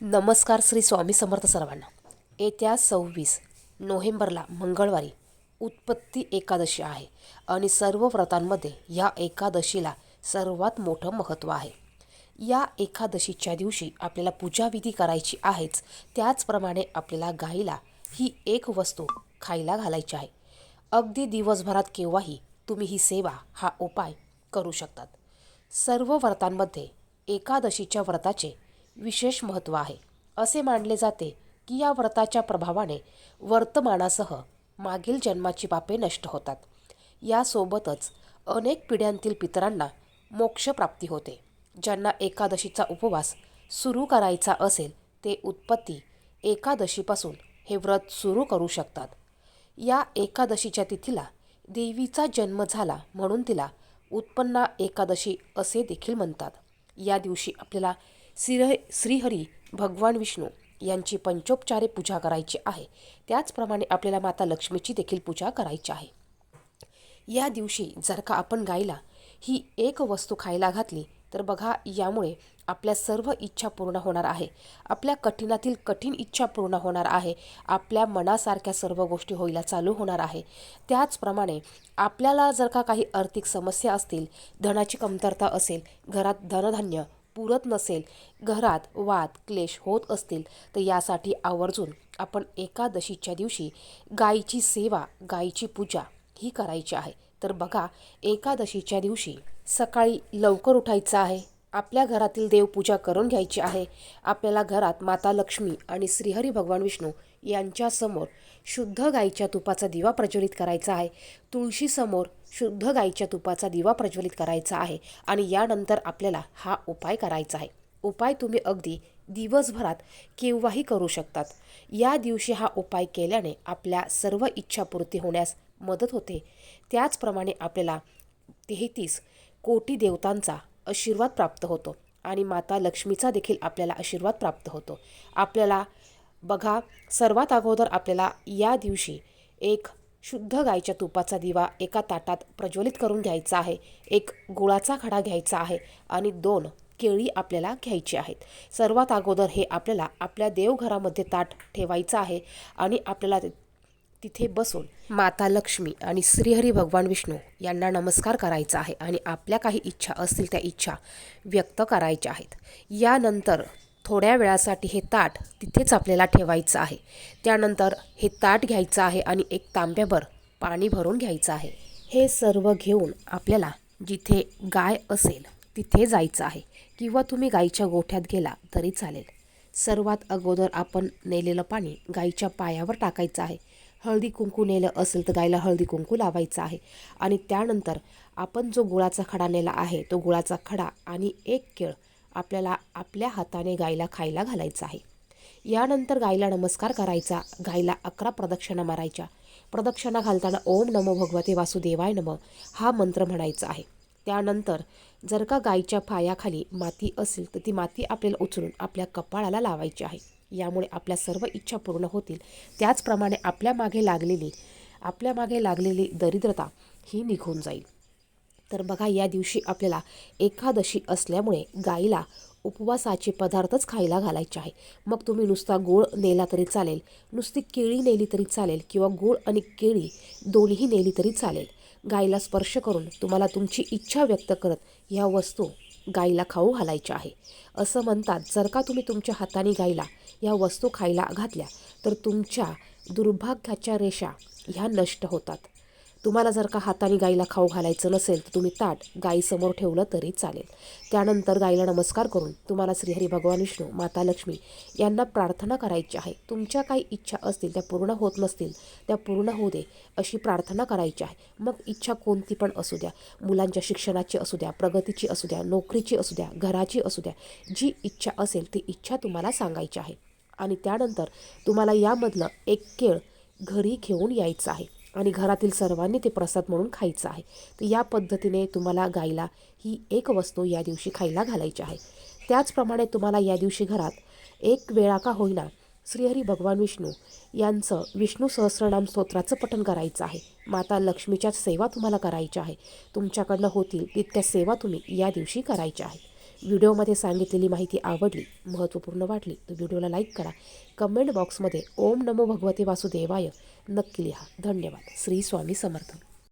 नमस्कार श्री स्वामी समर्थ सर्वांना. येत्या सव्वीस नोव्हेंबरला मंगळवारी उत्पत्ती एकादशी आहे आणि सर्व व्रतांमध्ये या एकादशीला सर्वात मोठं महत्त्व आहे. या एकादशीच्या दिवशी आपल्याला पूजाविधी करायची आहेच त्याचप्रमाणे आपल्याला गाईला ही एक वस्तू खायला घालायची आहे. अगदी दिवसभरात केव्हाही तुम्ही ही सेवा हा उपाय करू शकतात. सर्व व्रतांमध्ये एकादशीच्या व्रताचे विशेष महत्त्व आहे. असे मानले जाते की या व्रताच्या प्रभावाने वर्तमानासह मागील जन्माची पापे नष्ट होतात. यासोबतच अनेक पिढ्यांतील पितरांना मोक्षप्राप्ती होते. ज्यांना एकादशीचा उपवास सुरू करायचा असेल ते उत्पत्ती एकादशीपासून हे व्रत सुरू करू शकतात. या एकादशीच्या तिथीला देवीचा जन्म झाला म्हणून तिला उत्पन्ना एकादशी असे देखील म्हणतात. या दिवशी आपल्याला श्रीह श्रीहरी भगवान विष्णू यांची पंचोपचारे पूजा करायची आहे. त्याचप्रमाणे आपल्याला माता लक्ष्मीची देखील पूजा करायची आहे. या दिवशी जर का आपण गायला ही एक वस्तू खायला घातली तर बघा यामुळे आपल्या सर्व इच्छा पूर्ण होणार आहे. आपल्या कठीणातील कठीण इच्छा पूर्ण होणार आहे. आपल्या मनासारख्या सर्व गोष्टी होईला चालू होणार आहे. त्याचप्रमाणे आपल्याला जर का काही आर्थिक समस्या असतील धनाची कमतरता असेल घरात धनधान्य पुरत नसेल घरात वाद क्लेश होत असतील तर यासाठी आवर्जून आपण एकादशीच्या दिवशी गायीची सेवा गायीची पूजा ही करायची आहे. तर बघा एकादशीच्या दिवशी सकाळी लवकर उठायचं आहे. आपल्या घरातील देवपूजा करून घ्यायची आहे. आपल्याला घरात माता लक्ष्मी आणि श्रीहरी भगवान विष्णू यांच्यासमोर शुद्ध गाईच्या तुपाचा दिवा प्रज्वलित करायचा आहे. तुळशीसमोर शुद्ध गाईच्या तुपाचा दिवा प्रज्वलित करायचा आहे आणि यानंतर आपल्याला हा उपाय करायचा आहे. उपाय तुम्ही अगदी दिवसभरात केव्हाही करू शकतात. या दिवशी हा उपाय केल्याने आपल्या सर्व इच्छापूर्ती होण्यास मदत होते. त्याचप्रमाणे आपल्याला तेहतीस कोटी देवतांचा आशीर्वाद प्राप्त होतो. आणि माता लक्ष्मीचा देखील आपल्याला आशीर्वाद प्राप्त होतो. आपल्याला बघा सर्वात अगोदर आपल्याला या दिवशी एक शुद्ध गायच्या तुपाचा दिवा एका ताटात प्रज्वलित करून घ्यायचा आहे. एक गुळाचा खडा घ्यायचा आहे आणि दोन केळी आपल्याला घ्यायची आहेत. सर्वात अगोदर हे आपल्याला आपल्या देवघरामध्ये ताट ठेवायचं आहे आणि आपल्याला तिथे बसून माता लक्ष्मी आणि श्रीहरी भगवान विष्णू यांना नमस्कार करायचा आहे आणि आपल्या काही इच्छा असतील त्या इच्छा व्यक्त करायच्या आहेत. यानंतर थोड्या वेळासाठी हे ताट तिथेच आपल्याला ठेवायचं आहे. त्यानंतर हे ताट घ्यायचं आहे आणि एक तांब्याभर पाणी भरून घ्यायचं आहे. हे सर्व घेऊन आपल्याला जिथे गाय असेल तिथे जायचं आहे किंवा तुम्ही गाईच्या गोठ्यात गेला तरी चालेल. सर्वात अगोदर आपण नेलेलं पाणी गाईच्या पायावर टाकायचं आहे. हळदी कुंकू नेलं असेल तर गायला हळदी कुंकू लावायचं आहे. आणि त्यानंतर आपण जो गुळाचा खडा नेला आहे तो गुळाचा खडा आणि एक केळ आपल्याला आपल्या हाताने गायला खायला घालायचा आहे. यानंतर गायला नमस्कार करायचा गायला अकरा प्रदक्षिणा मारायच्या. प्रदक्षिणा घालताना ओम नमो भगवते वासुदेवाय नम हा मंत्र म्हणायचा आहे. त्यानंतर जर का गायीच्या पायाखाली माती असेल तर ती माती आपल्याला उचलून आपल्या कपाळाला लावायची आहे. यामुळे आपल्या सर्व इच्छा पूर्ण होतील. त्याचप्रमाणे आपल्या मागे लागलेली आपल्या मागे लागलेली दरिद्रता ही निघून जाईल. तर बघा या दिवशी आपल्याला एकादशी असल्यामुळे गाईला उपवासाचे पदार्थच खायला घालायचे आहे. मग तुम्ही नुसता गोळ नेला तरी चालेल नुसती केळी नेली तरी चालेल किंवा गोळ आणि केळी दोन्ही नेली तरी चालेल. गाईला स्पर्श करून तुम्हाला तुमची इच्छा व्यक्त करत ह्या वस्तू गाईला खाऊ घालायच्या आहे. असं म्हणतात जर का तुम्ही तुमच्या हाताने गाईला या वस्तू खायला घातल्या तर तुमच्या दुर्भाग्याच्या रेषा ह्या नष्ट होतात. तुम्हाला जर का हाताने गाईला खाऊ घालायचं नसेल तर तुम्ही ताट गाईसमोर ठेवलं तरी चालेल. त्यानंतर गाईला नमस्कार करून तुम्हाला श्रीहरी भगवान विष्णू माता लक्ष्मी यांना प्रार्थना करायची आहे. तुमच्या काही इच्छा असतील त्या पूर्ण होत नसतील त्या पूर्ण होऊ दे अशी प्रार्थना करायची आहे. मग इच्छा कोणती पण असू द्या. मुलांच्या शिक्षणाची असू द्या प्रगतीची असू द्या नोकरीची असू द्या घराची असू द्या जी इच्छा असेल ती इच्छा तुम्हाला सांगायची आहे. आणि त्यानंतर तुम्हाला यामधलं एक केळ घरी घेऊन यायचं आहे. आणि घरातील सर्वांनी ते प्रसाद म्हणून खायचं आहे. तर या पद्धतीने तुम्हाला गायला ही एक वस्तू या दिवशी खायला घालायची आहे. त्याचप्रमाणे तुम्हाला या दिवशी घरात एक वेळा का होईना श्रीहरी भगवान विष्णू यांचं विष्णू सहस्रनाम स्तोत्राचं पठण करायचं आहे. माता लक्ष्मीच्या सेवा तुम्हाला करायच्या आहे. तुमच्याकडनं होतील तितक्या सेवा तुम्ही या दिवशी करायच्या आहे. व्हिडिओमध्ये सांगितलेली माहिती आवडली महत्त्वपूर्ण वाटली तर व्हिडिओला लाईक करा. कमेंट बॉक्समध्ये ओम नमो भगवते वासुदेवाय नक्की लिहा. धन्यवाद. श्री स्वामी समर्थ.